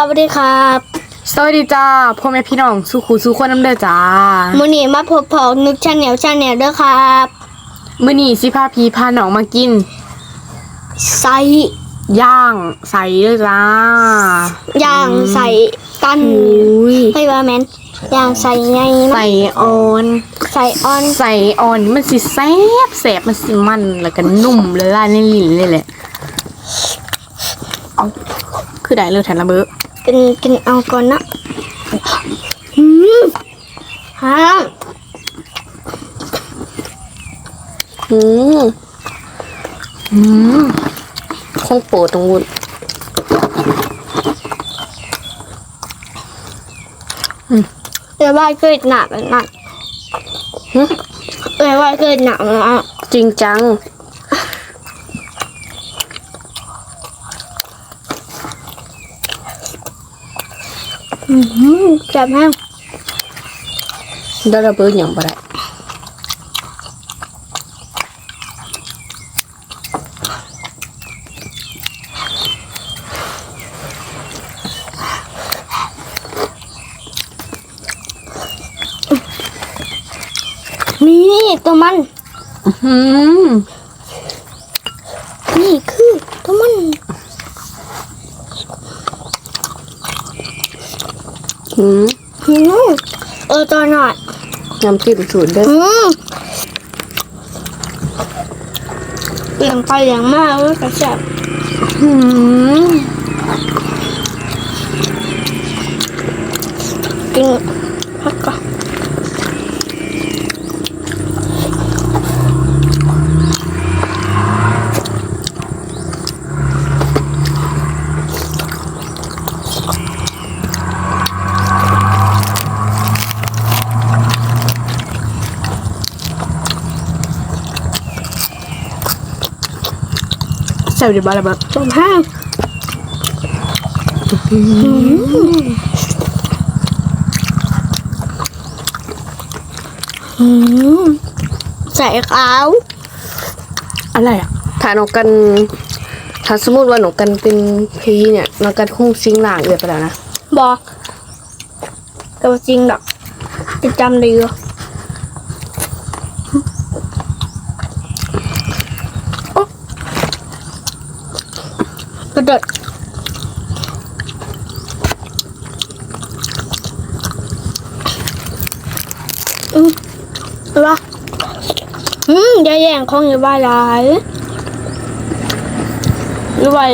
สวัสดีครับสวัสดีจ้าพ่อแม่พี่น้องสุขูสุขคนน้ำเด้อจ้ามื้อนี้มาพบพอนึกชาแนลชาแนลด้วยครับมื้อนี้สิพาพี่พาน้องมากินใส่ย่างใส่เด้อจ้าย่างใส่กันอุ้ยเฮ้ยว่าแมนย่างใส่ไงนะใส่ออนใส่ออนใส่ออนมันสิแซ่บแซ่บมันสิมันแล้วก็นุ่มละลายในลิ้นเลยแหละเอาคือได้เลยแทนละเบ้อ กินกินเอาก่อนนะอืมฮะอืมอืมคงโปรดตรงวุ้นเดี๋ยวว่าเกิดหนักแบบนั้นหึเดี๋ยวว่าเกิดหนักแบบนั้นจริงจัง อืมแซ่บแห้งได้ระเบิดอย่างบ่ได้นี่ตัวมันอืมนี่คือตัวมัน อืมอืมเออตัวหน่อยน้ำจิ้มสูตรเด้ออืมเปลี่ยนไปอย่างมากเลยกระแสบอืมกินพักก่อน แซ่บดีบ้าระเบิดสมห้างอืมใส่ขาวอะไรอะถ้าน้องกันถ้าสมมติว่าน้องกันเป็นพีเนี่ยน้องกันคงซิงหลางเอือไปแล้วนะบอกแต่ว่าจริงดอกจะจำได้อยู่โกระโดดอืมเอาวะอืมอย่าแย่งของอย่าบ้าหลายหรือว่า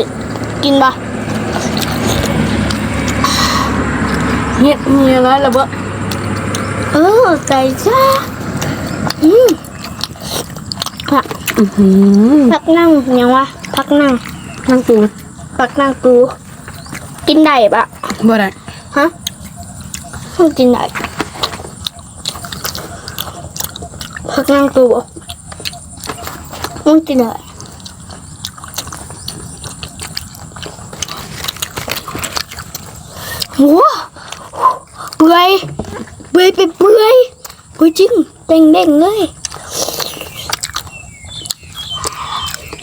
กินปะเนี่ยมีอะไรระเบิดเออไก่จ้าอืมพักอือหือพักนั่งยังวะพักนั่งนั่งตูน พักนั่งกู กินได้ปะบ่ได้ฮะต้องกินได้พักนั่งกูมึงกินได้โว้เปื่อยเปื่อยไปเปื่อยเปื่อยจริงเด้งเด้งๆเลย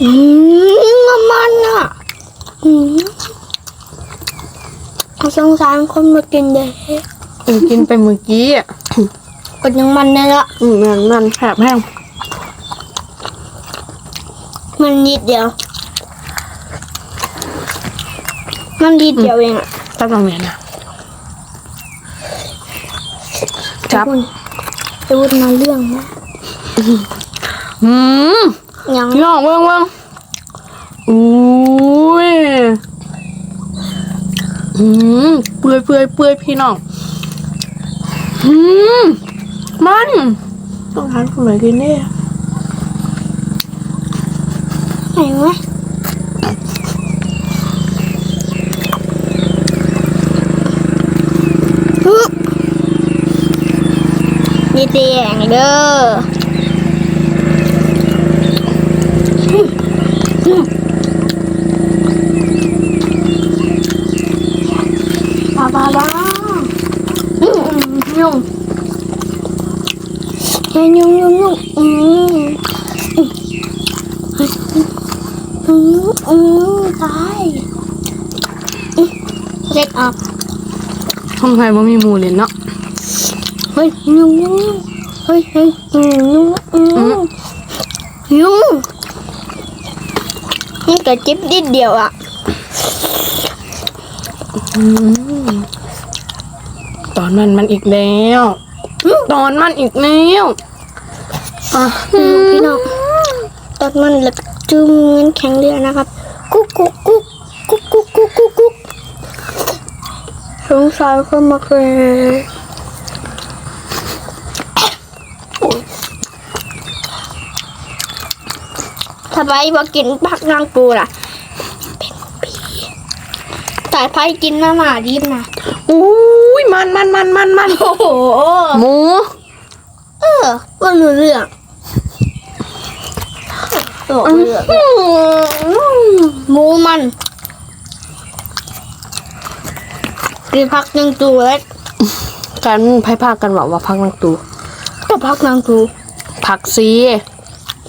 อืมมันอะ อืมเอาสงสารคนมากินเด้เออกินไปเมื่อกี้อะก็ยังมันเนี่ยละอืมมันมันแผบแห้งมันนิดเดียว มันนิดเดียวเองอะจับลองเมียนะจับคุณจะพูดมาเรื่องนะอืมยังพี่น้องเบิ่งเบิ่งอุ้ย อืมเปื่อยเปื่อยเปื่อยพี่น้องอืมมันต้องทานคนไหนกินเนี่ยไหนวะฮึบนี่เตียงเด้อ บาบ้าบ้าอืมอืมยุ่งยยุ่งยุ่งยุ่งอืมอืมอืมตายเล็กออกห้องไทยบ่มีมูเลยเนาะเฮ้ยยุ่งยุ่งยุ่งเฮ้ยเฮ้ยยุ่งยุ่งยุ่งยุ่งมันกระจิบนิดเดียวอะ ตอนมันมันอีกแล้วตอนมันอีกแล้วอะพี่น้องตอนมันเหล็กจึงเงินแข็งเรือนะครับ กุ๊กกุ๊กกุ๊กกุ๊กกุ๊กกุ๊กกุ๊กกุ๊กสงสารคนมาเลยทำไมบอกกินผักนางปูล่ะเป็นผี สายไพ่กินมาหมาดิบนะอุ้ยมันมันมันมันมันโอ้โหหมู เออว่ารู้เรื่องบอกเรื่องหมูมันกินพักนางตูเล็กกันไพ่พากันว่าว่าพักนางตูก็พักนางตูพักซี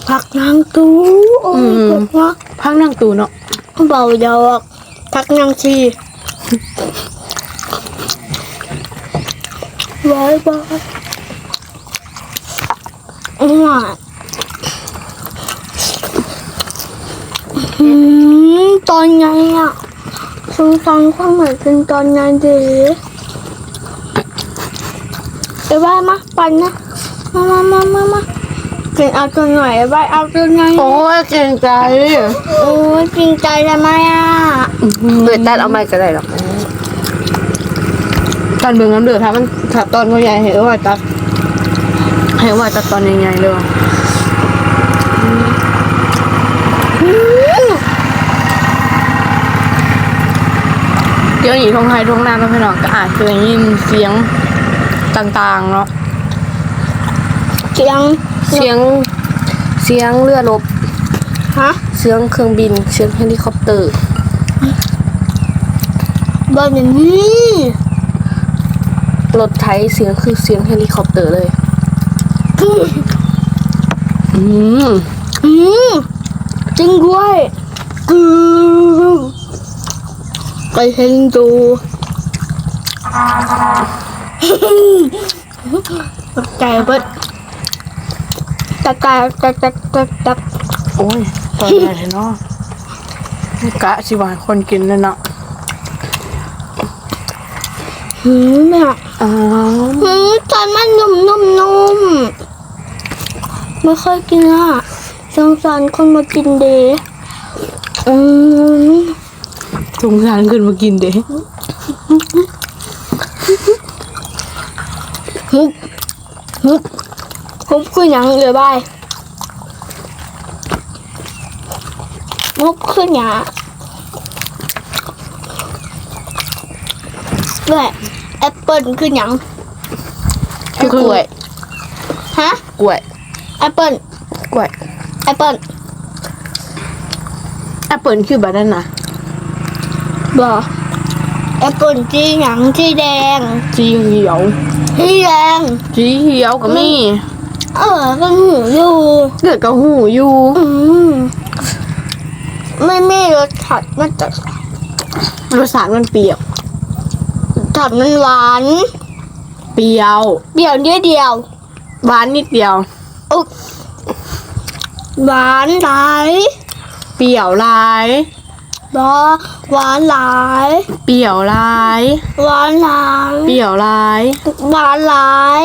พักนางตูโอ้ยอืมบอกว่าพักนางตูเนาะเบาเยาว์ พักนางชีร้อยบาทอ้าวอืมตอนไงอะสงสารความหมายเป็นตอนไงดีไอ้บ้ามาปั่นนะ มามามามามา กินเอาตัวหน่อยไอ้บ้าเอาตัวหน่อยโอ้ยเก่งใจโอ้ยจริงใจทำไมอะเดือดตัดเอาไม้ก็ได้หรอกตอนเบิ่งน้ำเดือดถ้ามันถ้าตอนใหญ่ๆเห็นว่าตัดเห็นว่าตัดตอนใหญ่ๆเลยว่ะเดี๋ยวหนีทงไทยทงนาแล้วพี่น้องก็อาจจะได้ยินเสียงต่างๆเนาะ เสียงเสียงเสียงเรือรบฮะเสียงเครื่องบิน เสียงเฮลิคอปเตอร์บอลอย่างนี้รถไทยเสียงคือเสียงเฮลิคอปเตอร์เลย อืมอืมจริงด้วยอืมไปเห็นดูตกใจเบิด ตะกายตะตะตะตะโอ้ยตอนใหญ่เนาะนี่กะสิหวานคนกินเลยเนาะหืมแม่อ้าวหืมตอนมันนุ่มนุ่มนุ่มไม่ค่อยกินอะสงสารคนมากินเดย์อืมสงสารขึ้นมากินเด้ฮุบฮุบฮุ บคือหยังเลยบายฮุบคือหยังด้วยแอปเปิลคือหยังคือกล้วย ฮะกล้วยแอปเปิลกล้วยแอปเปิลแอปเปิลคือแบบนั้นนะบอแอปเปิลสีหยังสีแดงสีเขียวสีแดงสีเขียวก็มี เออก็หูอยู่เกิดกับหูอยู่อืมไม่ไม่รสชาติมันจะรสชาติมันเปรี้ยวชาติมันหวาน เปรี้ยวเดียวเดียวเดียว หวานนิดเดียวอุ๊ยหวานหลายเปรี้ยวหลายบอหวานหลายเปรี้ยวหลายหวานหลายเปรี้ยวหลายหวานหลาย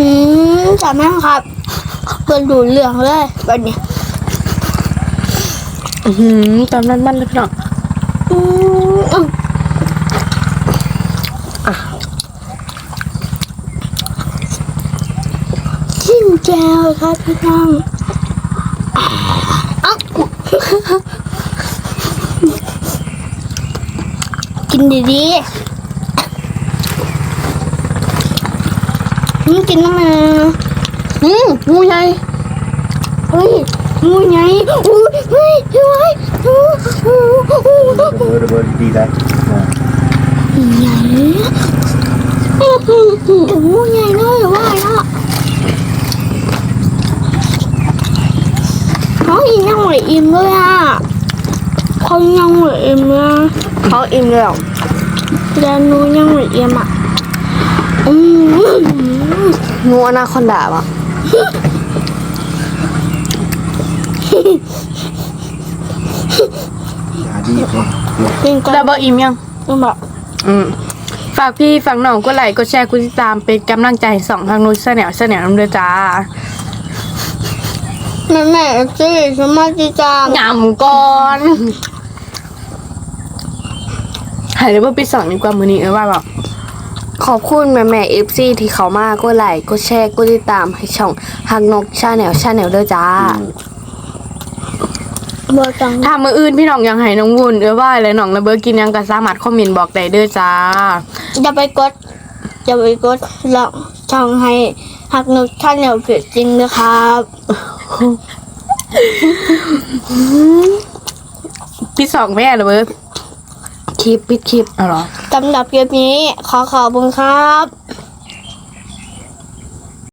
อืมจำแม่งครับเปิดดูเหลืองเลยแบบเนี้ยอือหือตอนนั้นมันเลยพี่น้องอืมอืมจิ้มแจวครับพี่น้องเอ้ากินดีๆ อืมกินน้ำมันอืมงูใหญ่เฮ้ยงูไงอุ้ยเฮ้ยเฮ้ยอู้อู้อู้อู้เบอร์เบอร์ดีได้อ่าใหญ่งูใหญ่เลยว่าล้วเขาอียังไม่อิ่มเลยอะเขายังเหลือเอ็มนะเขาอิ่มแล้วแล้วหนูยังเหลือเอ็มอะอืม งูอนาคอนดาปะหาดีเลยเป็นก็แล้วบออิ่มยังต้องแบบอืมฝากพี่ฝากน้องก็ไลค์ก็แชร์ก็ติดตามเป็นกำลังใจให้สองทางนู้นเสนอเสนอน้ำเดือจ้าแม่แม่ซื้อสมาธิจามงามก่อนหายเลยว่าปีสองดีกว่ามือนี้เออว่าแบบ ขอบคุณแม่แม่เอฟซีที่เขามาก็ไลค์ก็แชร์ก็ติดตามให้ช่องฮักนกชาแนลชาแนลด้วยจ้าบอจังถ้ามืออื่นพี่น้องยังให้น้องวุ่นเออว่าอะไรน้องระเบิดกินยังก็สามารถคอมเมนต์บอกได้เด้อจ้าจะไปกดจะไปกดลองช่องให้หักนกท่านเหนียวเกิดจริงนะครับพี่สองแม่ระเบิด คลิปปิดคลิปเอาเหรอ สำหรับคลิปนี้ขอขอบคุณครับ